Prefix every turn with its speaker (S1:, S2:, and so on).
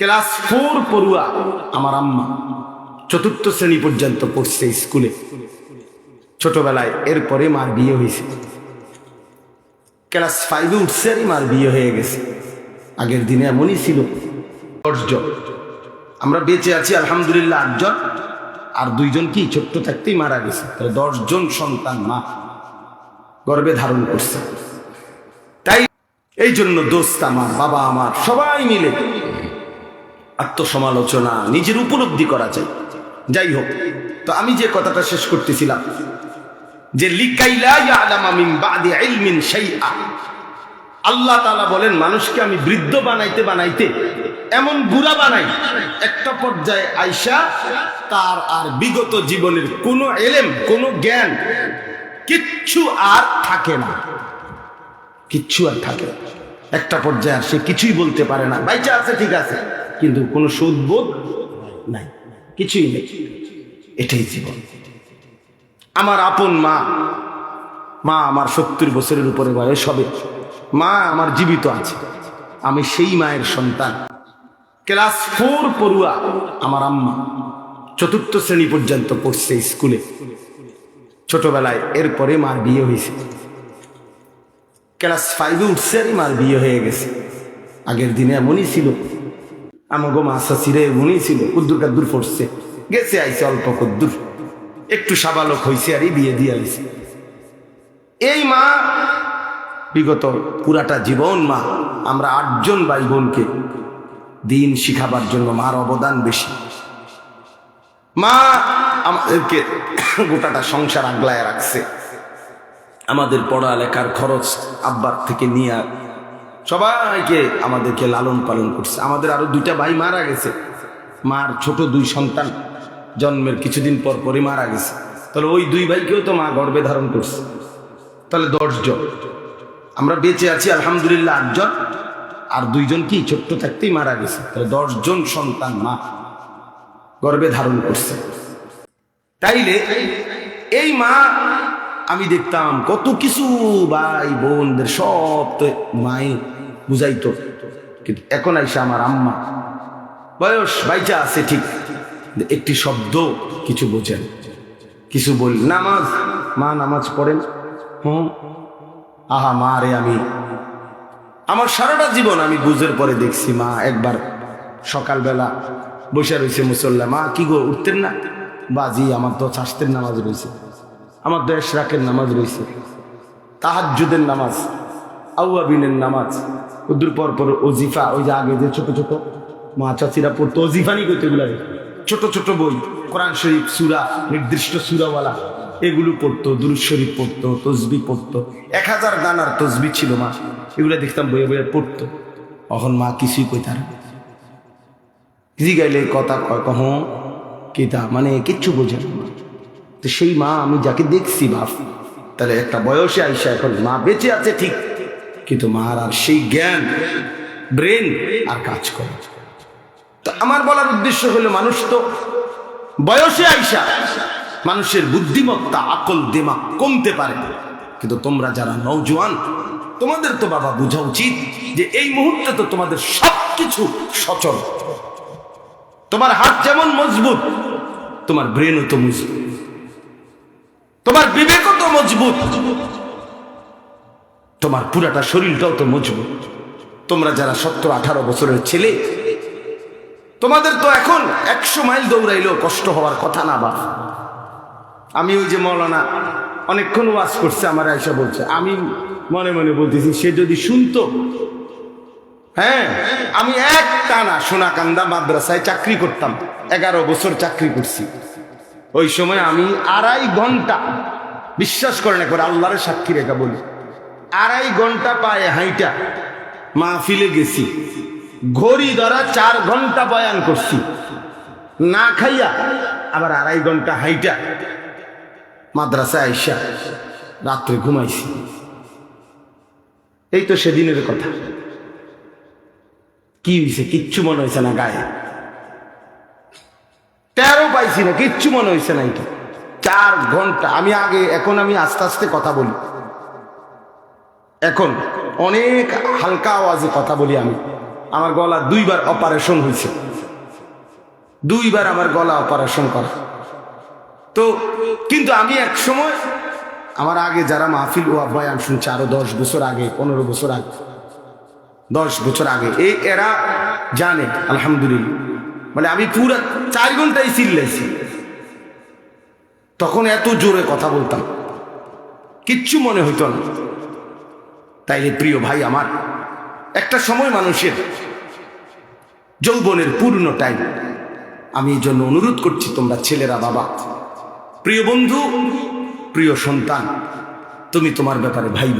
S1: Class four পড়ুয়া আমার আম্মা চতুর্থ শ্রেণি পর্যন্ত পড়ছে স্কুলে। ছোটবেলায় এরপরে মার বিয়ে হয়েছে। ক্লাস ফাইভে উঠছে আর মার বিয়ে হয়ে গেছে। আগের দিনে এমনই ছিল। দশজন আমরা বেঁচে আছি, আলহামদুলিল্লাহ, আটজন। আর দুইজন কি ছোট্ট থাকতেই মারা গেছে। তাহলে দশজন সন্তান মা গর্বে ধারণ করছে। তাই এই জন্য দোস্ত আমার, বাবা আমার, সবাই মিলে আত্মসমালোচনা নিজের উপলব্ধি করা চাই। যাই হোক, তো আমি যে কথাটা শেষ করতেছিলাম, যে আল্লাহ বলেন, মানুষকে আমি বৃদ্ধ বানাইতে বানাইতে এমন বুড়া বানাই, একটা পর্যায়ে আইসা তার আর বিগত জীবনের কোনো এলেম, কোনো জ্ঞান কিচ্ছু আর থাকে না। কিচ্ছু আর থাকে। একটা পর্যায়ে আর সে কিছুই বলতে পারে না। বাইচা আছে, ঠিক আছে। কিন্তু কোনো সুদবোধ নাই, কিছুই নেই। এটাই জীবন। আমার আপন মা মা আমার সত্তর বছরের উপরে বয়স হবে, মা আমার জীবিত আছে, আমি সেই মায়ের সন্তান। ক্লাস ফোর পড়ুয়া আমার আম্মা চতুর্থ শ্রেণি পর্যন্ত পড়ছে স্কুলে। ছোটবেলায় এরপরে মার বিয়ে হয়েছে। ক্লাস ফাইভে উঠছে আর মার বিয়ে হয়ে গেছে। আগের দিনে এমনই ছিল। আমাগো মাসা ছিঁড়ে এমনই ছিল, কুদ্দুর কাদ্দুর পড়ছে। গেছে আইছে অল্প কদ্দুর। একটু সাবালক হয়েছে আর বিয়ে দিয়ে আইছে। এই মা, বিগত পুরাটা জীবন মা, আমরা আটজন ভাই বোনকে দিন শিখাবার জন্য মার অবদান বেশি। মা আমাদেরকে গোটাটা সংসার আগলায় রাখছে। আমাদের পড়ালেখার খরচ আব্বার থেকে নিয়ে সবাইকে আমাদেরকে লালন পালন করছে। আমাদের আরও দুইটা ভাই মারা গেছে। মার ছোট দুই সন্তান জন্মের কিছুদিন পর পরই মারা গেছে। তাহলে ওই দুই ভাইকেও তো মা গর্বে ধারণ করছে। তাহলে দশজন আমরা বেঁচে আছি, আলহামদুলিল্লাহ আটজন আর দুইজন কি ছোট্ট থাকতেই মারা গেছে। তাহলে দশজন সন্তান মা গর্বে ধারণ করছে। তাইলে এই মা আমি দেখতাম কত কিছু ভাই বোনদের সব তো মাই বুঝাইতো। কিন্তু এখন আইসে আমার আম্মা। বয়স বাইচা আছে ঠিক। একটি শব্দ কিছু বোঝেন। কিছু বল, নামাজ, মা নামাজ পড়েন? হুম। আহা মা রে আমি, আমার সারাটা জীবন আমি বুঝের পরে দেখছি মা। একবার সকালবেলা বসে রয়েছে মুসল্লা, মা কি গো, উঠতেন না? বাজি, আমার তো চাষতের নামাজ রয়েছে আমার তো এশরাকের নামাজ রয়েছে। তাহাজুদের নামাজ, আউয়াবিনের নামাজ ওদের পর পর ওজিফা, ওই যে আগে যে ছোট ছোট মা চাচিরা পড়তো ওজিফানি করতে এগুলা। ছোট ছোট বই, কোরআন শরীফ, সুরা, নির্দিষ্ট সুরাওয়ালা, এগুলো পড়তো, দুরুদ শরীফ পড়তো, তসবি পড়তো। এক হাজার দানার তসবি ছিল মা, এগুলো দেখতাম বইয়ে বইয়ে পড়তো। এখন মা কিছুই কইতার গাইলে কথা কয়, কহ কিতা মানে কিচ্ছু বোঝে না। তো সেই মা আমি যাকে দেখছি বাপ, তাহলে একটা বয়সে আইসা এখন মা বেঁচে আছে ঠিক। কিন্তু মার আর সেই জ্ঞান, ব্রেন আর কাজ করে। তো আমার বলার উদ্দেশ্য হলো মানুষ তো বয়সে আইসা মানুষের বুদ্ধিমত্তা, আকল দিমাগ কমতে পারে। কিন্তু তোমরা যারা নৌজওয়ান তোমাদের তো বাবা বোঝা উচিত যে এই মুহূর্তে তো তোমাদের সবকিছু সচল। তোমার হাত যেমন মজবুত, তোমার ব্রেনও তো মজবুত। তোমার বিবেক তো মজবুত। তোমার পুরাটা শরীরটাও তো মজবুত। তোমরা যারা সত্তর আঠারো বছরের ছেলে, তোমাদের তো এখন একশো মাইল দৌড়াইলেও কষ্ট হওয়ার কথা না বা আমি ওই যে মৌলানা অনেকক্ষণ ওয়াজ করছে, আমার আয়সা বলছে, আমি মনে মনে বলতেছি, সে যদি শুনতো হ্যাঁ আমি এক টানা সোনাকান্দা মাদ্রাসায় চাকরি করতাম, এগারো বছর চাকরি করছি। ওই সময় আমি আড়াই ঘণ্টা বিশ্বাস করেন একবার আল্লাহরের সাক্ষী রেখা বলি। আড়াই ঘণ্টা পায়ে হাইটা মাহফিলে গেছি। ঘড়ি ধরা চার ঘণ্টা বয়ান করছি। না খাইয়া আবার আড়াই ঘণ্টা হাইটা মাদ্রাসায় আইসা রাত্রে ঘুমাইছি। এই তো সেদিনের কথা। কি হয়েছে কিচ্ছু মনে হয়েছে না গায়ে। পাইছি না, কিচ্ছু মনে হয়েছে না এটা। চার ঘণ্টা, আমি আগে, এখন আমি আস্তে আস্তে কথা বলি। এখন অনেক হালকা আওয়াজে কথা বলি আমি। আমার গলা দুইবার অপারেশন হয়েছে দুইবার আমার গলা অপারেশন করা। তো, কিন্তু আমি এক সময়, আমার আগে যারা মাহফিল ও বয়ান শুনছে, আরও দশ বছর আগে, পনেরো বছর আগে, দশ বছর আগে, এই এরা জানে, আলহামদুলিল্লাহ। মানে আমি পুরো চার ঘন্টায় চিল্লাইছি তখন এত জোরে কথা বলতাম। কিচ্ছু মনে হইত না। তাইলে প্রিয় ভাই আমার, একটা সময় মানুষের যৌবনের পূর্ণ টাইম আমি এই জন্য অনুরোধ করছি তোমরা ছেলেরা, বাবা, প্রিয় বন্ধু, প্রিয় সন্তান, তুমি তোমার ব্যাপারে ভাইব।